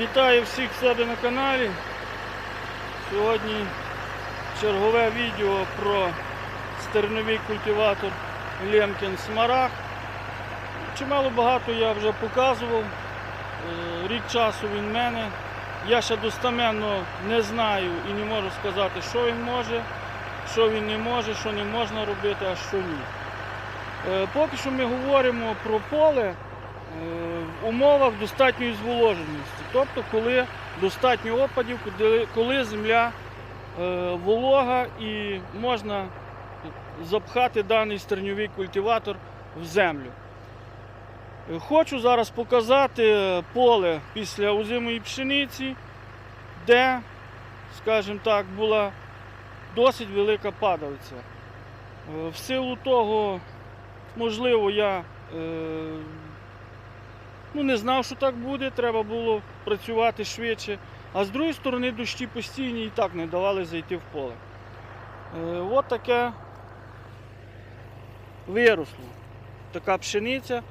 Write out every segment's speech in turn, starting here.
Вітаю всіх в себе на каналі. Сьогодні чергове відео про стерновий культиватор Лемкін Смараг. Чимало багато я вже показував. Е, Рік часу він в мене. Я ще достаменно не знаю і не можу сказати, що він може, що він не може, що не можна робити, а що ні. Е, Поки що ми говоримо про поле в умовах достатньої зволоженості. Тобто, коли достатньо опадів, коли- земля е, волога і можна запхати даний стерньовий культиватор в землю. Е, Хочу зараз показати поле після озимої пшениці, де, скажімо так, була досить велика падалиця. Е, В силу того, можливо, я ну, не знав, що так буде, треба було працювати швидше. А з другої сторони, дощі постійні і так не давали зайти в поле. Е, от таке виросло. Така пшениця,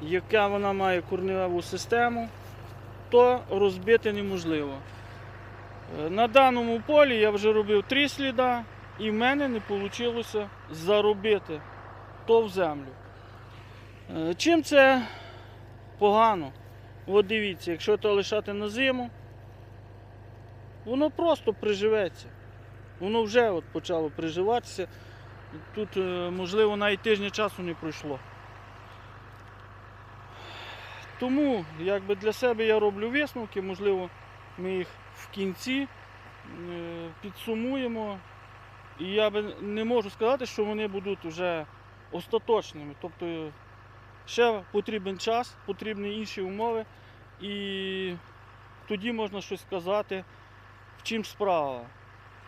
яка вона має корневу систему, то розбити неможливо. Е, На даному полі я вже робив три сліда, і в мене не вийшло заробити то в землю. Е, Чим це погано? От дивіться, якщо то лишати на зиму, воно просто приживеться. Воно вже от почало приживатися. Тут, е, можливо, навіть тижня часу не пройшло. Тому якби для себе я роблю висновки, можливо, ми їх в кінці е, підсумуємо. І я би не можу сказати, що вони будуть вже остаточними. Тобто ще потрібен час, потрібні інші умови, і тоді можна щось сказати, в чим справа.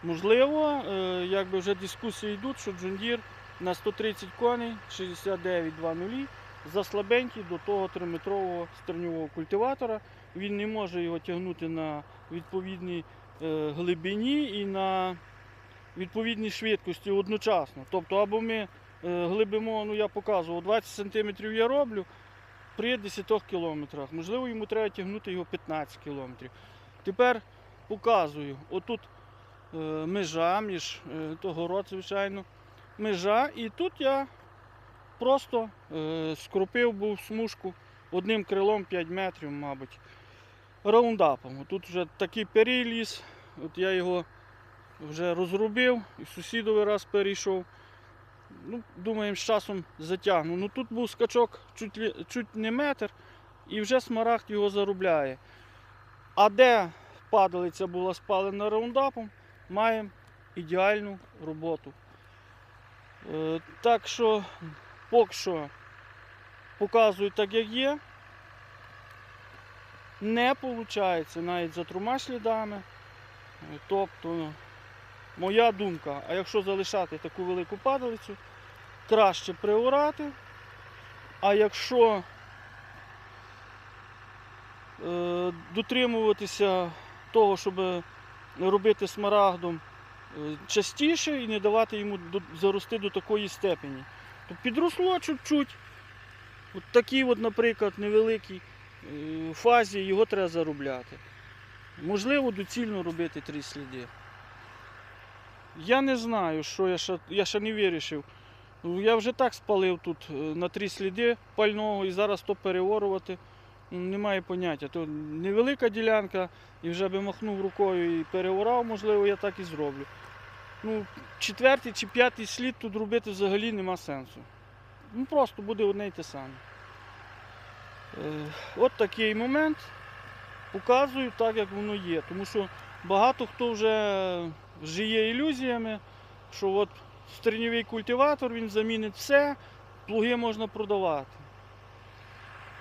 Можливо, е, якби вже дискусії йдуть, що Deere на 130 коней 69,2 за слабенький до того 3-метрового стерньового культиватора. Він не може його тягнути на відповідній е, глибині і на відповідній швидкості одночасно. Тобто, або ми глибимо, ну я показував, 20 см я роблю при 10 кілометрах. Можливо, йому треба тягнути його 15 кілометрів. Тепер показую. Отут е, межа між е, то город, звичайно, межа. І тут я просто е, скропив був смужку одним крилом 5 метрів, мабуть, раундапом. Тут вже такий переліз, от я його вже розробив і сусідовий раз перейшов. Ну, Думаємо, з часом затягну. Ну тут був скачок чуть, чуть не метр, і вже смарагд його заробляє. А де падалиця була спалена раундапом, маємо ідеальну роботу. Е, так що, поки що показую так, як є. Не виходить навіть за трьома слідами. Тобто, моя думка, а якщо залишати таку велику падалицю, краще приорати. А якщо е, дотримуватися того, щоб робити смарагдом е, частіше і не давати йому зарости до такої степені, то підросло чуть-чуть. Такий, от, наприклад, невеликий е, фазі його треба заробляти. Можливо, доцільно робити три сліди. Я не знаю, що я ще, я ще не вирішив. Ну, Я вже так спалив тут е, на три сліди пального і зараз то переорувати. ну, Немає поняття. То невелика ділянка, і вже би махнув рукою і переорав, можливо, я так і зроблю. Ну, четвертий чи п'ятий слід тут робити взагалі нема сенсу. Ну просто буде одне й те саме. Е, От такий момент. Показую так, як воно є. Тому що багато хто вже жиє ілюзіями, що от стерньовий культиватор він замінить все, плуги можна продавати.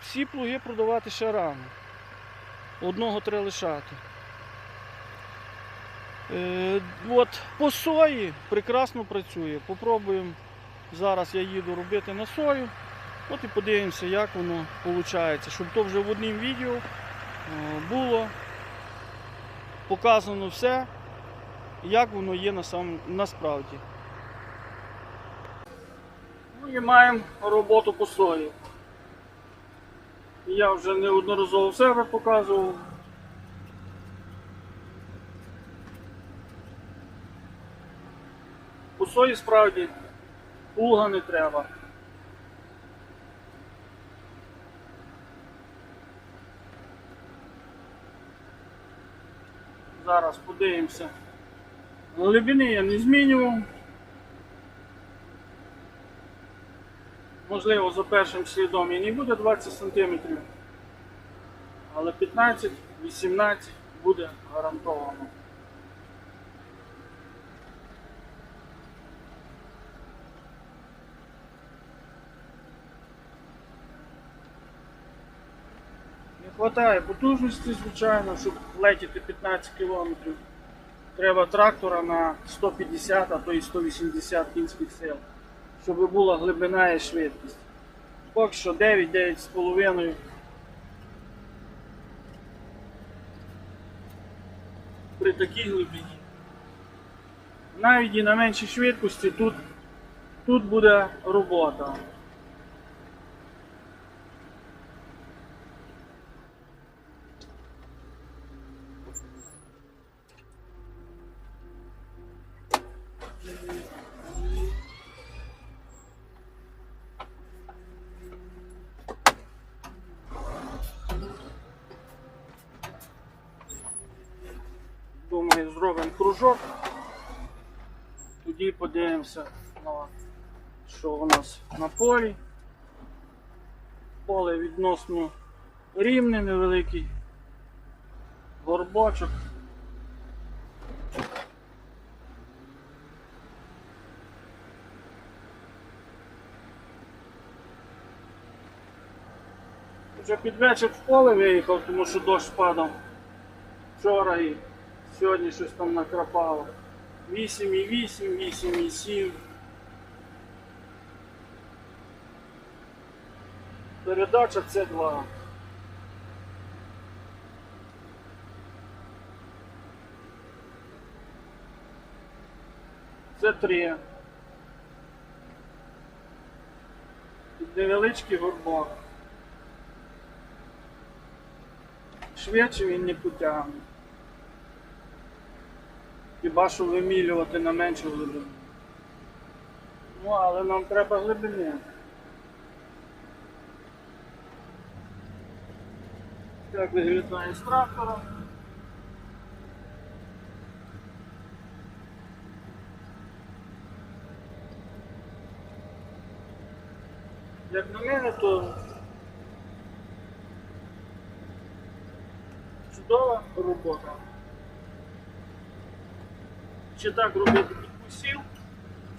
Всі плуги продавати ще рано. Одного треба лишати. Е, от по сої прекрасно працює. Попробуємо. Зараз я їду робити на сою. От і подивимося, як воно виходить. Щоб то вже в одному відео е, було показано все, як воно є насправді. Ну і маємо роботу по сої. Я вже неодноразово себе показував. По сої справді плуга не треба. Зараз подивимося. Глибини я не змінював. Можливо, за першим слідом і не буде 20 см, але 15-18 буде гарантовано. Не вистачає потужності, звичайно, щоб летіти 15 км. Треба трактора на 150, а то і 180 кінських сил, щоб була глибина і швидкість. Поки що 9-9,5. При такій глибині. Навіть і на меншій швидкості тут, тут буде робота. Думаю, зробимо кружок. Тоді подивимося, що у нас на полі. Поле відносно рівне, невеликий горбочок. Вже під вечір в поле виїхав, тому що дощ падав вчора і сьогодні щось там накрапало. 8,8, 8,7. Передача це 2. Це 3. Невеличкий горбок. Швидше він не потягне. Хіба що вимілювати на меншу глибину. Ну, але нам треба глибини. Так виглядає з трактора. Як на мене, то чудова робота. Чи так робити під посів,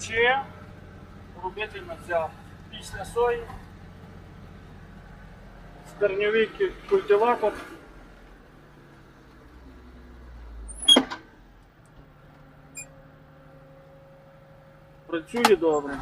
чи робити на ця після сої. Стерньовий культиватор. Працює добре.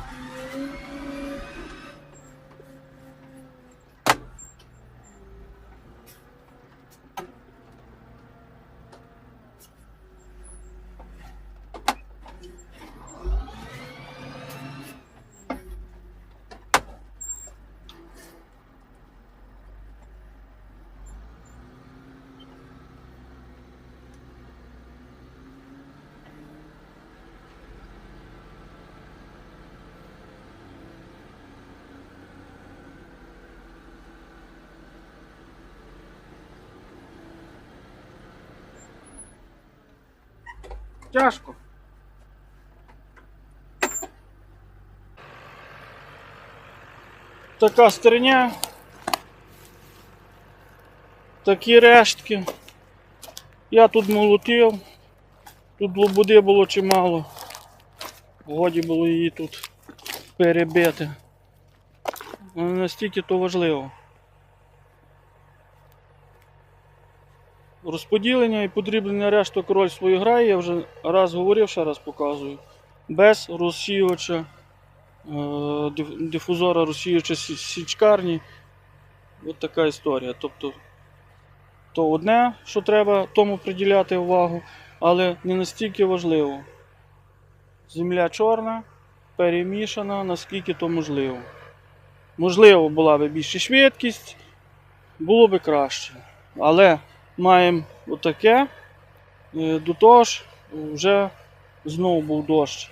Тяжко. Така стерня. Такі рештки. Я тут молотив. Тут лобуди було чимало. Годі було її тут перебити. Але настільки то важливо. Розподілення і подріблення решток роль свою грає, я вже раз говорив, ще раз показую. Без розсіювача, е, дифузора розсіювача січкарні. От така історія. Тобто, то одне, що треба тому приділяти увагу, але не настільки важливо. Земля чорна, перемішана, наскільки то можливо. Можливо, була б більша швидкість, було б краще. Але маємо отаке. Е, До того ж, вже знову був дощ.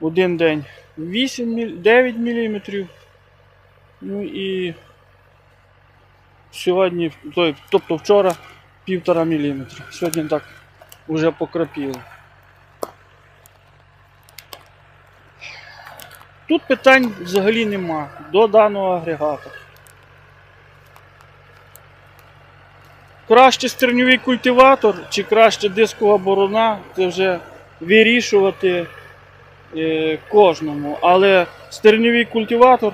один день 8, 9 мм. Ну і сьогодні, тобто вчора півтора мм. Сьогодні так вже покрапіло. Тут питань взагалі нема до даного агрегата. Краще стерньовий культиватор чи краще дискова борона, це вже вирішувати е, кожному. Але стерньовий культиватор,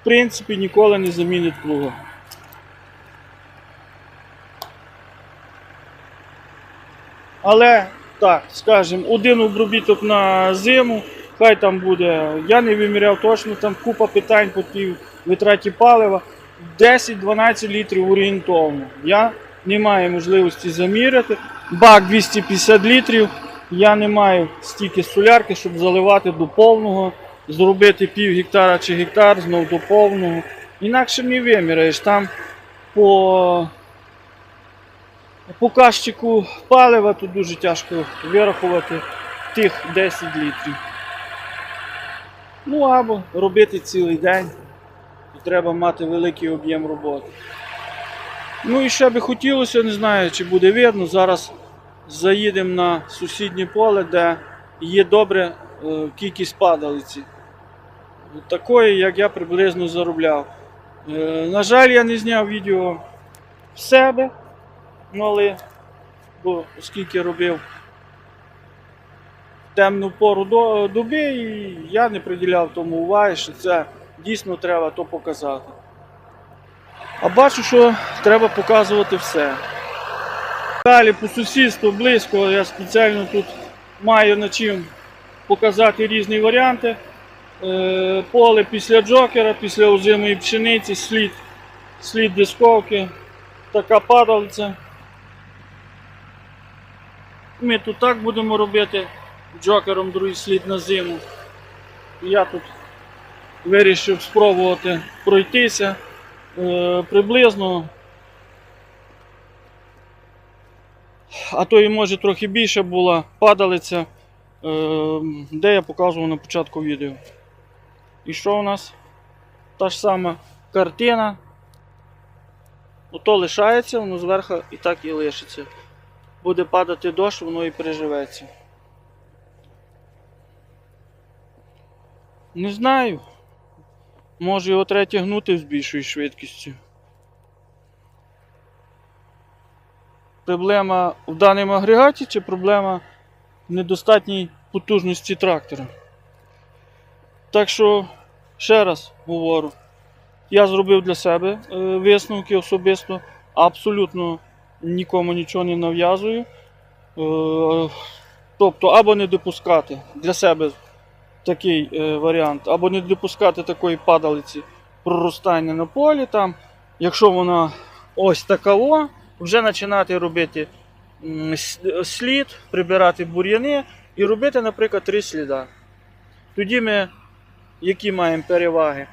в принципі, ніколи не замінить плуга. Але так, скажімо, один обробіток на зиму, хай там буде, я не виміряв точно, там купа питань по тій витраті палива. 10-12 літрів орієнтовно. Я не маю можливості заміряти. Бак 250 літрів. Я не маю стільки солярки, щоб заливати до повного, зробити пів гектара чи гектар знов до повного. Інакше не виміряєш. Там по показчику палива тут дуже тяжко вирахувати тих 10 літрів. Ну або робити цілий день треба мати великий об'єм роботи. Ну і ще би хотілося, не знаю, чи буде видно. Зараз заїдемо на сусіднє поле, де є добре е, кількість падалиці. Такої, як я приблизно заробляв. Е, на жаль, я не зняв відео в себе, але бо оскільки робив темну пору до- доби, і я не приділяв тому уваги, що це дійсно треба то показати. А бачу, що треба показувати все. Далі по сусідству близько я спеціально тут маю на чим показати різні варіанти. Е, Поле після джокера, після озимої пшениці, слід, слід дисковки, така падалиця. Ми тут так будемо робити джокером другий слід на зиму. Я тут вирішив спробувати пройтися е, приблизно. А то і може трохи більше була падалиця, е, де я показував на початку відео. І що у нас? Та ж сама картина. Ото лишається, воно зверху і так і лишиться. Буде падати дощ, воно і переживеться. Не знаю. Може його треба тягнути з більшою швидкістю. Проблема в даному агрегаті чи проблема в недостатній потужності трактора. Так що, ще раз говорю, я зробив для себе е, висновки особисто, абсолютно нікому нічого не нав'язую. Е, тобто, або не допускати для себе такий е, варіант, або не допускати такої падалиці проростання на полі. Там, якщо вона ось такова, вже починати робити слід, прибирати бур'яни і робити, наприклад, три сліда. Тоді ми які маємо переваги?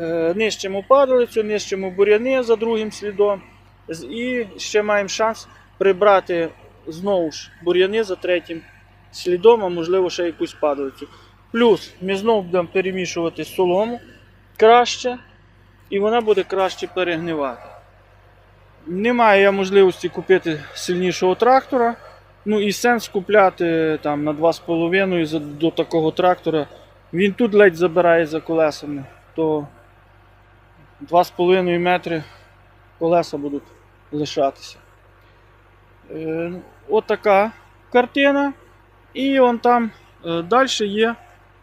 Е, Нищимо падалицю, нищимо бур'яни за другим слідом. І ще маємо шанс прибрати знову ж бур'яни за третім слідом, а можливо ще якусь падалицю. Плюс ми знову будемо перемішувати солому краще, і вона буде краще перегнивати. Немає я можливості купити сильнішого трактора. Ну і сенс купляти там на 2,5 до такого трактора. Він тут ледь забирає за колесами, то 2,5 метри колеса будуть лишатися. Е, от така картина. І вон там е, далі є е,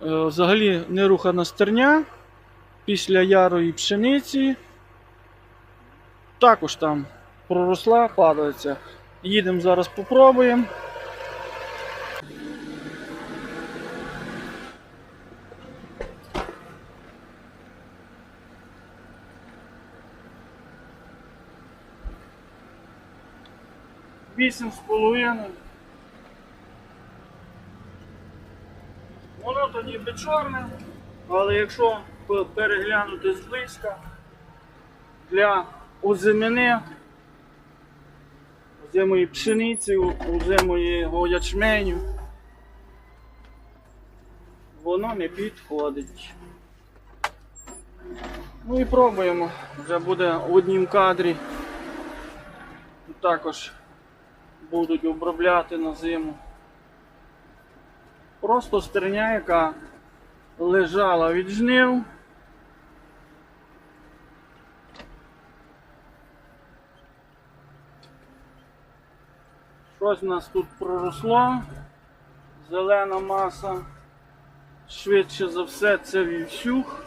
взагалі нерухана стерня після ярої пшениці. Також там проросла, падається. Їдемо зараз попробуємо. Вісім з половиною. Воно то ніби чорне, але якщо переглянути зблизька для озимини, озимої пшениці, озимої ячменю, воно не підходить. Ну і пробуємо. Вже буде в однім кадрі. Також будуть обробляти на зиму. Просто стерня, яка лежала від жнив. Щось у нас тут проросло. Зелена маса. Швидше за все це вівсюх.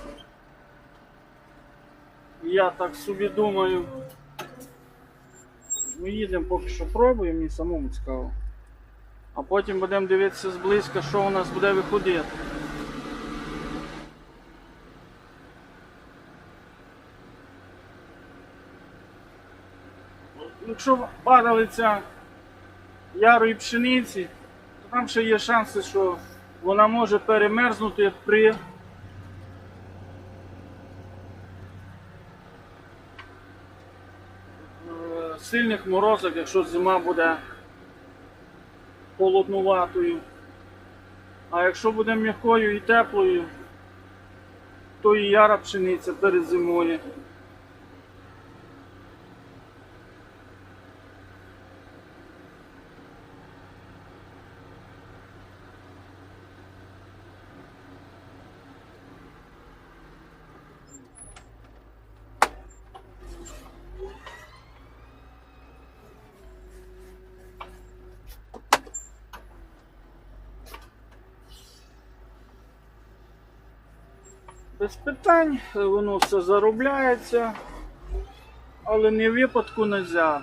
Я так собі думаю. Ми їдемо поки що пробуємо, мені самому цікаво. А потім будемо дивитися зблизька, що у нас буде виходити. Якщо падалиця ярої пшениці, то там ще є шанси, що вона може перемерзнути при е, сильних морозах, якщо зима буде холоднуватою. А якщо буде м'якою і теплою, то і яра пшениця перезимує. Без питань, воно все заробляється, але не в випадку нельзя.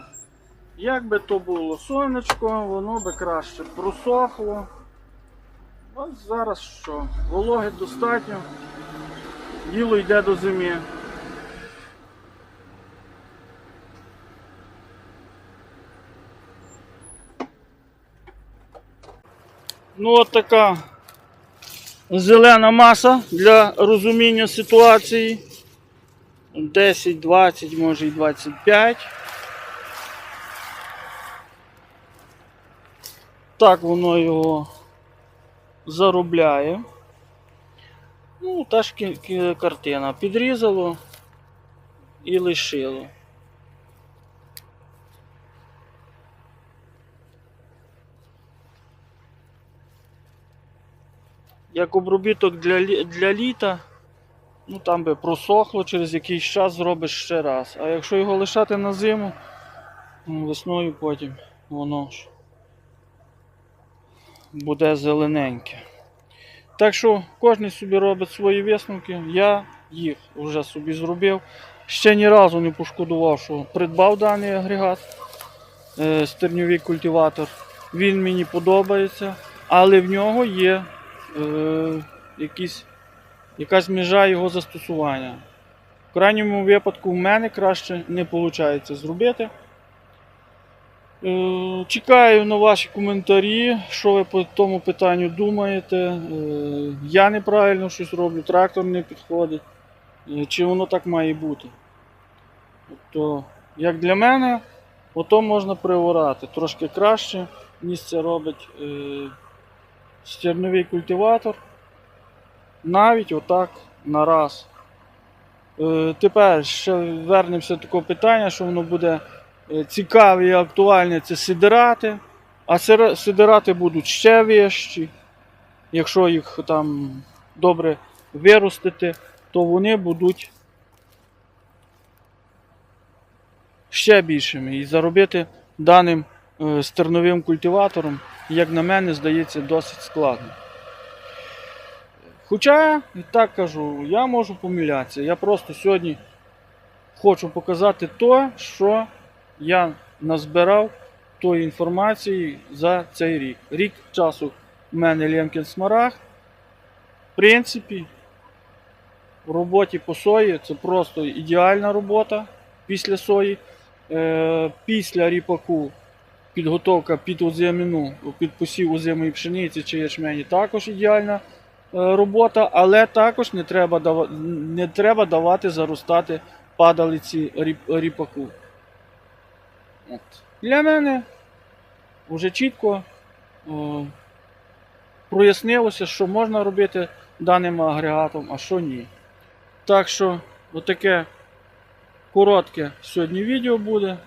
Як би то було сонечко, воно би краще просохло. Ось зараз що? Вологи достатньо, діло йде до зими. Ну от така зелена маса для розуміння ситуації. 10, 20, може і 25. Так воно його заробляє. Ну, та ж картина. Підрізало і лишило. Як обробіток для, для літа, ну там би просохло, через якийсь час зробиш ще раз. А якщо його лишати на зиму, ну, весною потім воно ж буде зелененьке. Так що кожен собі робить свої висновки. Я їх вже собі зробив. Ще ні разу не пошкодував, що придбав даний агрегат, е, стерньовий культиватор. Він мені подобається, але в нього є е, якісь, якась межа його застосування. В крайньому випадку в мене краще не виходить зробити. Е, Чекаю на ваші коментарі, що ви по тому питанню думаєте. Е, Я неправильно щось роблю, трактор не підходить. Чи воно так має бути? Тобто, як для мене, ото можна приорати трошки краще, ніж це робить стерновий культиватор. Навіть отак на раз. Е, Тепер ще вернемося до такого питання, що воно буде е, цікаве і актуальне це сидирати. А сидирати будуть ще вищі. Якщо їх там добре виростити, то вони будуть ще більшими. І заробити даним е, стерновим культиватором, як на мене, здається, досить складно. Хоча, і так кажу, я можу помилятися. Я просто сьогодні хочу показати те, що я назбирав тої інформації за цей рік. Рік часу в мене Лємкін Смарагд. В принципі, в роботі по сої це просто ідеальна робота після сої. Е, після ріпаку підготовка під озимину, під посів озимої пшениці чи ячмені також ідеальна е, робота, але також не треба, не треба давати заростати падалиці ріп, ріпаку. От. Для мене вже чітко е, прояснилося, що можна робити даним агрегатом, а що ні. Так що, отаке коротке сьогодні відео буде.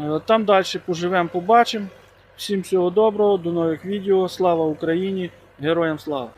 Е, Там далі поживемо, побачимо. Всім всього доброго, до нових відео. Слава Україні! Героям слава!